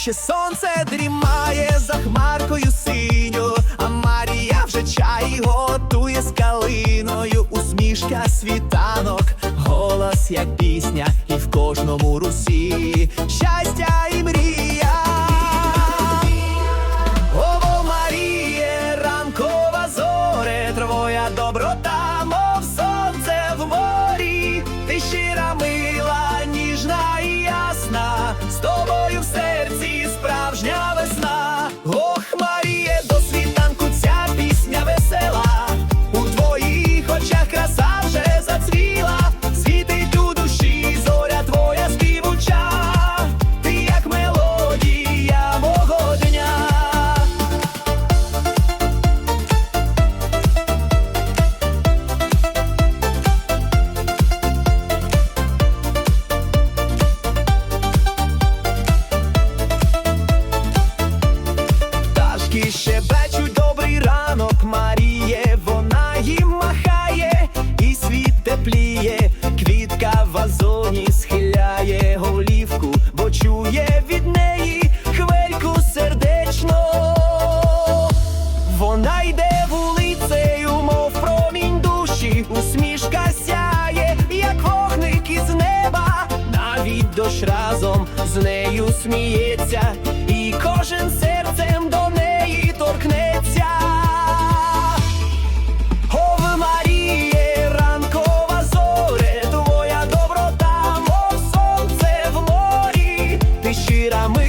Ще сонце дрімає за хмаркою синю, а Марія вже чай готує з калиною. Усмішка світанок, голос, як пісня, і в кожному русі щастя і мрія. ж разом з нею сміється, і кожен серцем до неї торкнеться. О, ви, зоре, твоя доброта, мов сонце в морі, ти щира ми.